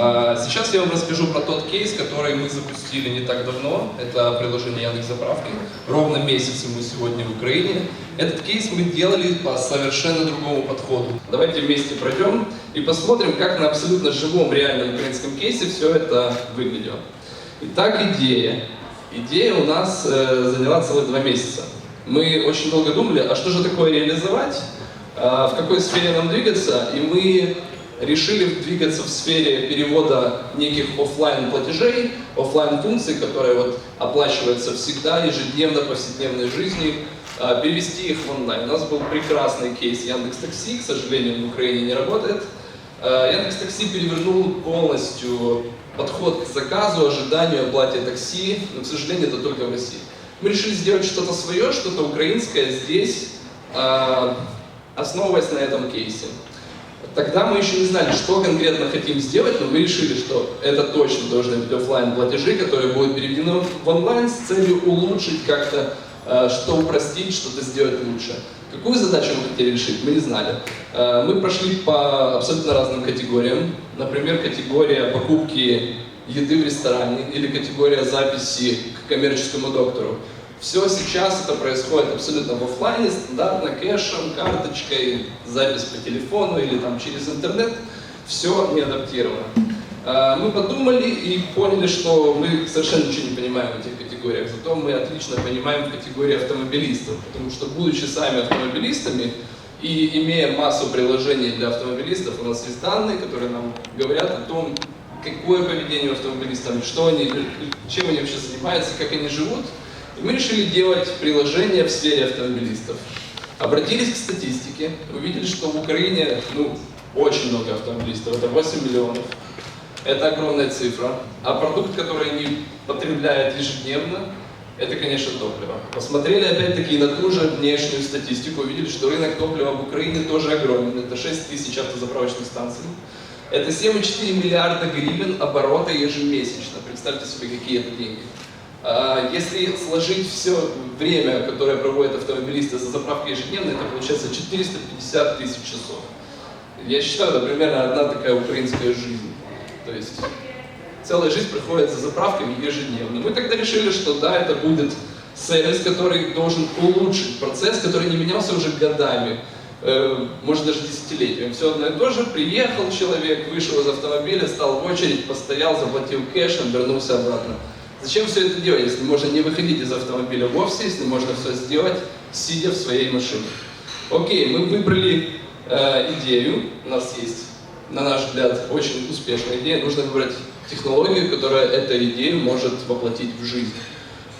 А, Сейчас я вам расскажу про тот кейс, который мы запустили не так давно. Это приложение Яндекс Заправки. Ровно месяц ему сегодня в Украине. Этот кейс мы делали по совершенно другому подходу. Давайте вместе пройдем и посмотрим, как на абсолютно живом реальном украинском кейсе все это выглядело. Итак, идея. Идея у нас э, заняла целых два месяца. Мы очень долго думали, а что же такое реализовать, а, в какой сфере нам двигаться, и мы решили двигаться в сфере перевода неких офлайн платежей, офлайн функций, которые вот оплачиваются всегда, ежедневно, повседневной жизни, а, перевести их в онлайн. У нас был прекрасный кейс Яндекс Такси, к сожалению, в Украине не работает. А, Яндекс Такси перевернул полностью подход к заказу, ожиданию, оплате такси, но, к сожалению, это только в России. Мы решили сделать что-то свое, что-то украинское здесь, а, основываясь на этом кейсе. Тогда мы еще не знали, что конкретно хотим сделать, но мы решили, что это точно должны быть офлайн платежи, которые будут переведены в онлайн с целью улучшить как-то, э, что упростить, что-то сделать лучше. Какую задачу мы хотели решить, мы не знали. Э, Мы прошли по абсолютно разным категориям. Например, категория покупки еды в ресторане или категория записи к коммерческому доктору. Все сейчас это происходит абсолютно в офлайне, стандартно, кэшем, карточкой, запись по телефону или там через интернет. Все не адаптировано. А, Мы подумали и поняли, что мы совершенно ничего не понимаем в этих категориях, зато мы отлично понимаем категории автомобилистов, потому что будучи сами автомобилистами и имея массу приложений для автомобилистов, у нас есть данные, которые нам говорят о том, какое поведение у автомобилистов, что они, чем они вообще занимаются, как они живут. И мы решили делать приложение в сфере автомобилистов. Обратились к статистике, увидели, что в Украине ну, очень много автомобилистов, это 8 миллионов. Это огромная цифра. А продукт, который они потребляют ежедневно, это, конечно, топливо. Посмотрели опять-таки на ту же внешнюю статистику, увидели, что рынок топлива в Украине тоже огромен. Это 6 тысяч автозаправочных станций. Это 7,4 миллиарда гривен оборота ежемесячно. Представьте себе, какие это деньги. А, Если сложить все время, которое проводят автомобилисты за заправкой ежедневно, это получается 450 тысяч часов. Я считаю, это примерно одна такая украинская жизнь. То есть целая жизнь проходит за заправками ежедневно. Мы тогда решили, что да, это будет сервис, который должен улучшить процесс, который не менялся уже годами, э, может даже десятилетиями. Все одно и то же. Приехал человек, вышел из автомобиля, стал в очередь, постоял, заплатил кэшем, вернулся обратно. Зачем все это делать, если можно не выходить из автомобиля вовсе, если можно все сделать, сидя в своей машине? Окей, мы выбрали э, идею, у нас есть, на наш взгляд, очень успешная идея. Нужно выбрать технологию, которая эту идею может воплотить в жизнь.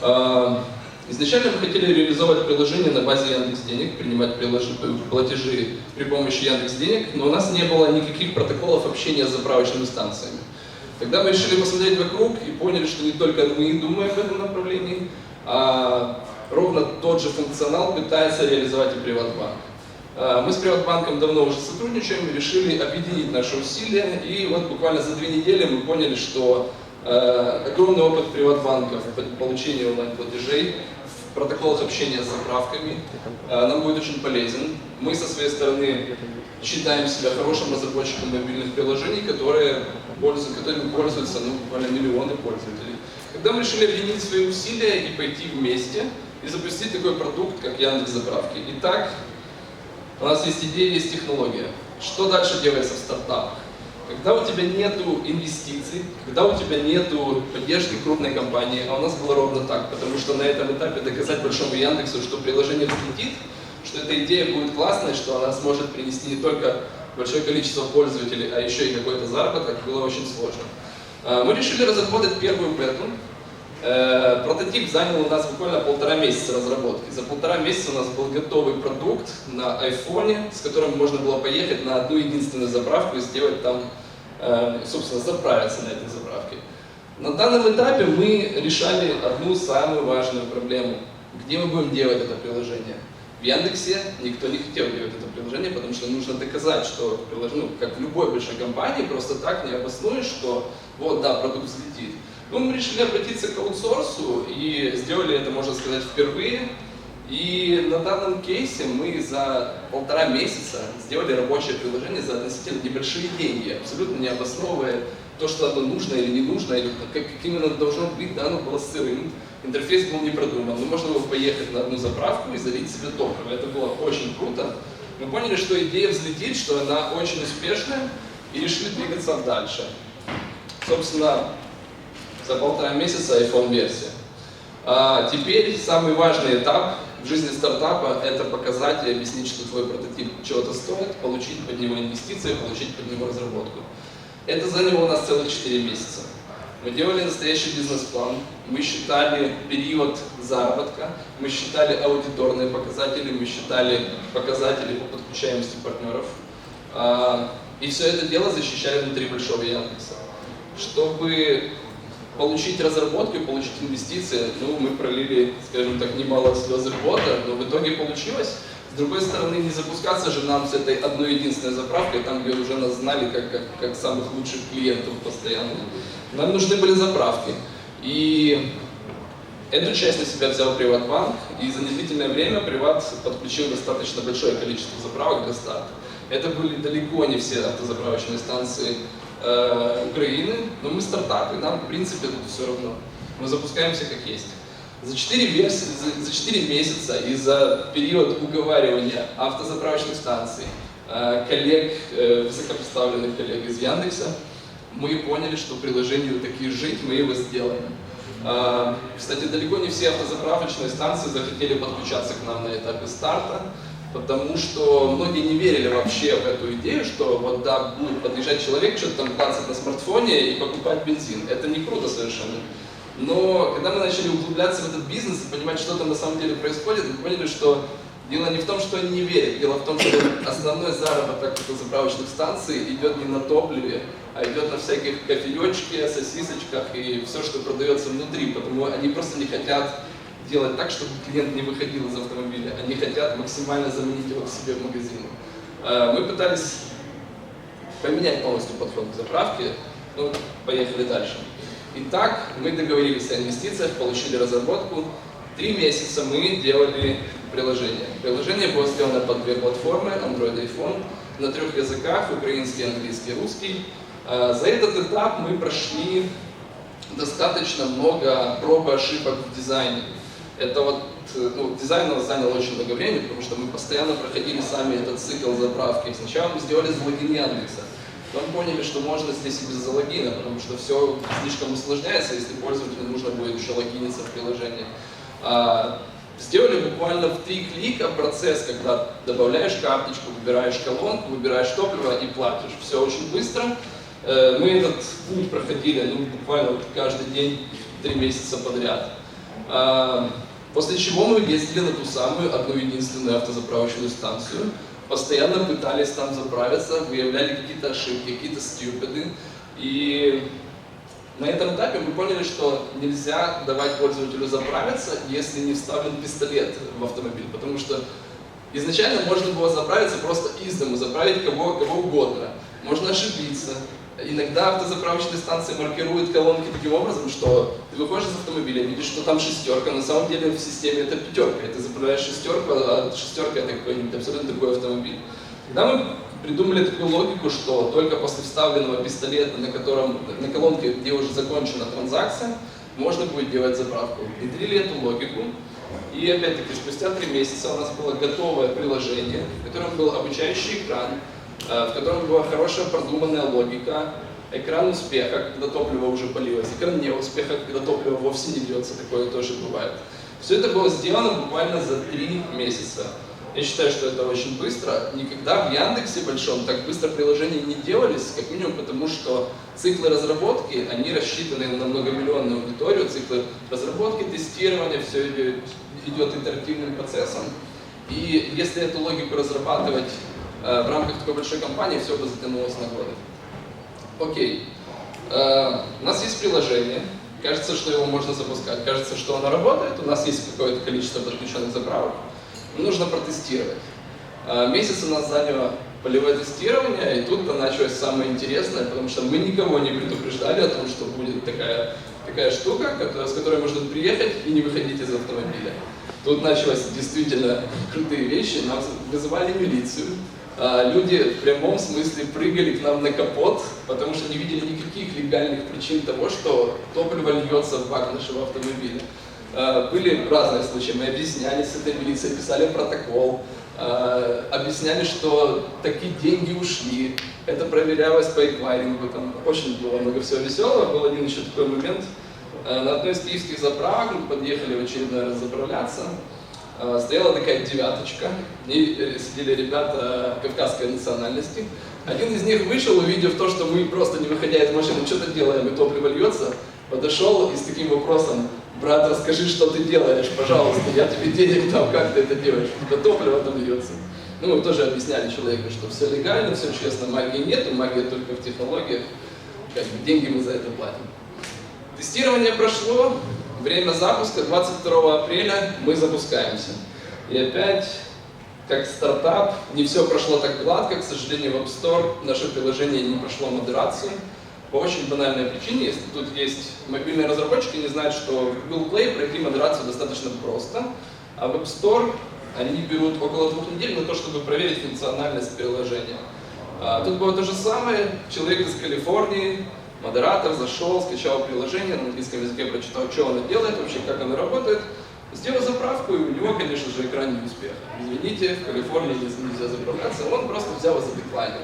Э, изначально мы хотели реализовать приложение на базе Яндекс Денег, принимать платежи при помощи Яндекс Денег, но у нас не было никаких протоколов общения с заправочными станциями. Тогда мы решили посмотреть вокруг и поняли, что не только мы думаем в этом направлении, а ровно тот же функционал пытается реализовать и Приватбанк. А, Мы с Приватбанком давно уже сотрудничаем и решили объединить наши усилия. И вот буквально за две недели мы поняли, что э, огромный опыт Приватбанка в получении онлайн-платежей, в протоколах общения с заправками э, нам будет очень полезен. Мы со своей стороны считаем себя хорошим разработчиком мобильных приложений, которые пользуются, которыми пользуются ну, буквально миллионы пользователей. Когда мы решили объединить свои усилия и пойти вместе и запустить такой продукт, как Яндекс Заправки. Итак, у нас есть идея, есть технология. Что дальше делается в стартапах? Когда у тебя нету инвестиций, когда у тебя нету поддержки крупной компании, а у нас было ровно так, потому что на этом этапе доказать большому Яндексу, что приложение взлетит, что эта идея будет классной, что она сможет принести не только большое количество пользователей, а еще и какой-то заработок, было очень сложно. А, Мы решили разработать первую бету. Э, Прототип занял у нас буквально полтора месяца разработки. За полтора месяца у нас был готовый продукт на айфоне, с которым можно было поехать на одну единственную заправку и сделать там, э, собственно, заправиться на этой заправке. На данном этапе мы решали одну самую важную проблему. Где мы будем делать это приложение? В Яндексе никто не хотел делать это приложение, потому что нужно доказать, что приложение, ну, как в любой большой компании, просто так не обоснуешь, что вот, да, продукт взлетит. Ну, мы решили обратиться к аутсорсу и сделали это, можно сказать, впервые. И на данном кейсе мы за полтора месяца сделали рабочее приложение за относительно небольшие деньги, абсолютно не обосновывая то, что оно нужно или не нужно, или как, как именно должно быть, да, оно было сырым. Интерфейс был не продуман, но можно было поехать на одну заправку и залить себе топливо. Это было очень круто. Мы поняли, что идея взлетит, что она очень успешная, и решили двигаться дальше. Собственно, за полтора месяца iPhone-версия. А теперь самый важный этап в жизни стартапа – это показать и объяснить, что твой прототип чего-то стоит, получить под него инвестиции, получить под него разработку. Это заняло у нас целых 4 месяца. Мы делали настоящий бизнес-план, мы считали период заработка, мы считали аудиторные показатели, мы считали показатели по подключаемости партнеров. А, и все это дело защищали внутри большого Яндекса. Чтобы получить разработку получить инвестиции, ну, мы пролили, скажем так, немало слез и пота, но в итоге получилось. С другой стороны, не запускаться же нам с этой одной единственной заправкой, там, где уже нас знали как, как, как самых лучших клиентов постоянно. Нам нужны были заправки. И эту часть на себя взял Приватбанк, и за недлительное время Приват подключил достаточно большое количество заправок для старта. Это были далеко не все автозаправочные станции э, Украины, но мы стартап, и нам, в принципе, тут все равно. Мы запускаемся как есть. За 4, версии, за, за 4 месяца и за период уговаривания автозаправочных станций, э, коллег, э, высокопоставленных коллег из Яндекса, мы поняли, что приложению таки жить, мы его сделаем. Э, кстати, далеко не все автозаправочные станции захотели подключаться к нам на этапе старта потому что многие не верили вообще в эту идею, что вот да, будет подъезжать человек, что-то там клацать на смартфоне и покупать бензин. Это не круто совершенно. Но когда мы начали углубляться в этот бизнес и понимать, что там на самом деле происходит, мы поняли, что дело не в том, что они не верят, дело в том, что основной заработок заправочных станций идет не на топливе, а идет на всяких кофеечке, сосисочках и все, что продается внутри, потому они просто не хотят делать так, чтобы клиент не выходил из автомобиля. Они хотят максимально заменить его к себе в магазин. Э, мы пытались поменять полностью подход к заправке. Ну, поехали дальше. Итак, мы договорились о инвестициях, получили разработку. Три месяца мы делали приложение. Приложение было сделано под две платформы, Android и iPhone, на трех языках, украинский, английский, русский. Э, за этот этап мы прошли достаточно много проб и ошибок в дизайне. Это вот, ну, дизайн нас занял очень много времени, потому что мы постоянно проходили сами этот цикл заправки. Сначала мы сделали залогин Яндекса. Потом поняли, что можно здесь и без залогина, потому что все слишком усложняется, если пользователю нужно будет еще логиниться в приложение. А, сделали буквально в три клика процесс, когда добавляешь карточку, выбираешь колонку, выбираешь топливо и платишь. Все очень быстро. Э, мы этот путь проходили ну, буквально каждый день три месяца подряд. А, После чего мы ездили на ту самую одну единственную автозаправочную станцию, постоянно пытались там заправиться, выявляли какие-то ошибки, какие-то стюпиды. И на этом этапе мы поняли, что нельзя давать пользователю заправиться, если не вставлен пистолет в автомобиль, потому что изначально можно было заправиться просто из дому, заправить кого, кого угодно. Можно ошибиться, Иногда автозаправочные станции маркируют колонки таким образом, что ты выходишь из автомобиля, видишь, что там шестерка, на самом деле в системе это пятерка. Ты заправляешь шестерку, а шестерка это какой-нибудь абсолютно другой автомобиль. Тогда мы придумали такую логику, что только после вставленного пистолета, на, котором, на колонке, где уже закончена транзакция, можно будет делать заправку. Внедрили эту логику, и опять-таки спустя три месяца у нас было готовое приложение, в котором был обучающий экран, в котором была хорошая продуманная логика, экран успеха, когда топливо уже полилось, экран неуспеха, когда топливо вовсе не льется, такое тоже бывает. Все это было сделано буквально за три месяца. Я считаю, что это очень быстро. Никогда в Яндексе большом так быстро приложения не делались, как минимум потому, что циклы разработки, они рассчитаны на многомиллионную аудиторию, циклы разработки, тестирования, все идет, идет интерактивным процессом. И если эту логику разрабатывать Э, в рамках такой большой компании все бы затянулось на годы. Окей. Э, у нас есть приложение, кажется, что его можно запускать, кажется, что оно работает, у нас есть какое-то количество подключенных заправок, нужно протестировать. Э, месяц у нас заняло полевое тестирование, и тут началось самое интересное, потому что мы никого не предупреждали о том, что будет такая такая штука, с которой можно приехать и не выходить из автомобиля. Тут началось действительно крутые вещи, нам вызывали милицию. А, Люди в прямом смысле прыгали к нам на капот, потому что не видели никаких легальных причин того, что топливо льется в бак нашего автомобиля. А, Были разные случаи, мы объясняли с этой милицией, писали протокол, а, объясняли, что такие деньги ушли, это проверялось по эквайрингу, там очень было много всего веселого. Был один еще такой момент, на одной из киевских заправок мы подъехали в очередной раз заправляться. Э, Стояла такая девяточка, в ней э, сидели ребята кавказской национальности. Один из них вышел, увидев то, что мы просто не выходя из машины, что-то делаем, и топливо льется, подошел и с таким вопросом, брат, расскажи, что ты делаешь, пожалуйста, я тебе денег дам, как ты это делаешь, да топливо там льется. Ну, мы тоже объясняли человеку, что все легально, все честно, магии нету, магия только в технологиях, как бы деньги мы за это платим. Тестирование прошло, время запуска 22 апреля мы запускаемся. И опять, как стартап, не все прошло так гладко, к сожалению, в App Store наше приложение не прошло модерацию. По очень банальной причине, если тут есть мобильные разработчики, они знают, что в Google Play пройти модерацию достаточно просто, а в App Store они берут около двух недель на то, чтобы проверить функциональность приложения. А, Тут было то же самое. Человек из Калифорнии, модератор, зашел, скачал приложение, на английском языке прочитал, что оно делает, вообще как оно работает. Сделал заправку, и у него, конечно же, экран не успех. Извините, в Калифорнии нельзя заправляться. Он просто взял и задекланил.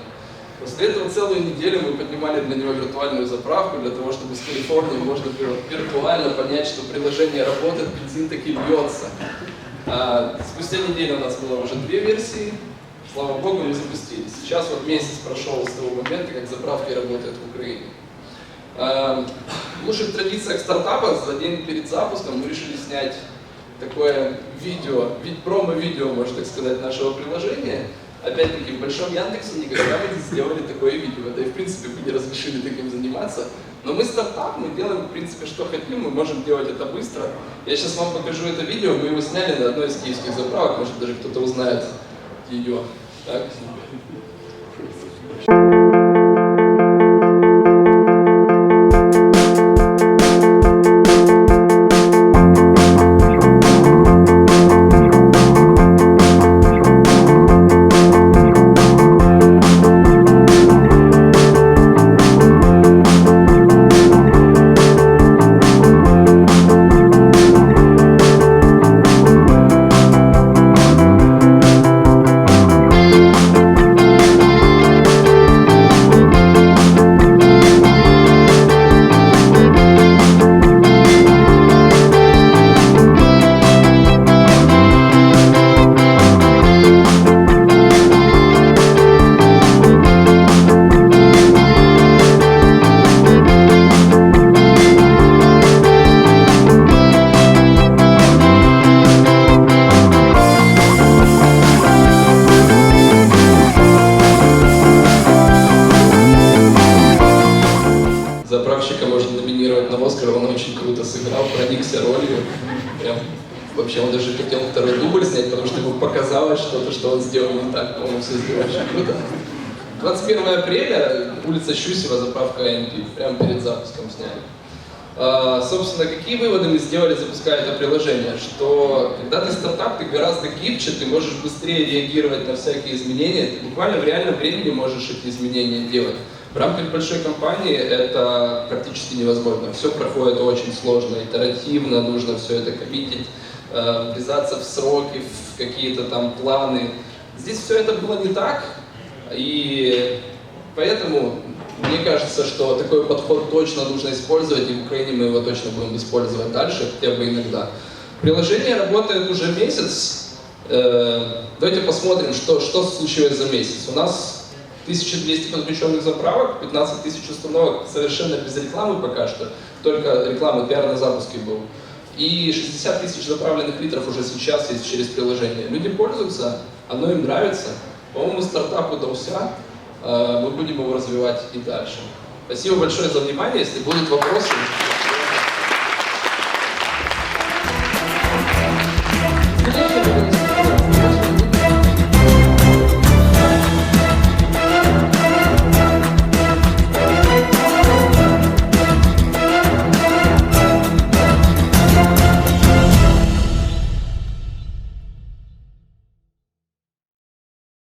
После этого целую неделю мы поднимали для него виртуальную заправку, для того, чтобы с Калифорнии можно виртуально понять, что приложение работает, бензин таки льется. А, спустя неделю у нас было уже две версии, слава богу, мы запустились. Сейчас вот месяц прошел с того момента, как заправки работают в Украине. А, В лучших традициях стартапа за день перед запуском мы решили снять такое видео, вид промо-видео, можно так сказать, нашего приложения. Опять-таки, в Большом Яндексе никогда мы не сделали такое видео, да и в принципе мы не разрешили таким заниматься. Но мы стартап, мы делаем в принципе что хотим, мы можем делать это быстро. Я сейчас вам покажу это видео, мы его сняли на одной из киевских заправок, может даже кто-то узнает ее. Так. Показалось что-то, что он сделал не так. По-моему, все сделал очень круто. 21 апреля, улица Щусева, заправка AMP, прямо перед запуском сняли. А, собственно, какие выводы мы сделали, запуская это приложение? Что когда ты стартап, ты гораздо гибче, ты можешь быстрее реагировать на всякие изменения, ты буквально в реальном времени можешь эти изменения делать. В рамках большой компании это практически невозможно. Все проходит очень сложно, итеративно, нужно все это коммитить, э, врезаться в сроки, в какие-то там планы. Здесь все это было не так, и поэтому мне кажется, что такой подход точно нужно использовать, и в Украине мы его точно будем использовать дальше, хотя бы иногда. Приложение работает уже месяц. Э, Давайте посмотрим, что, что случилось за месяц. У нас 1200 подключенных заправок, 15 тысяч установок совершенно без рекламы пока что, только реклама, пиар на запуске был. И 60 тысяч заправленных литров уже сейчас есть через приложение. Люди пользуются, оно им нравится. По-моему, стартап удался, Э, мы будем его развивать и дальше. Спасибо большое за внимание. Если будут вопросы,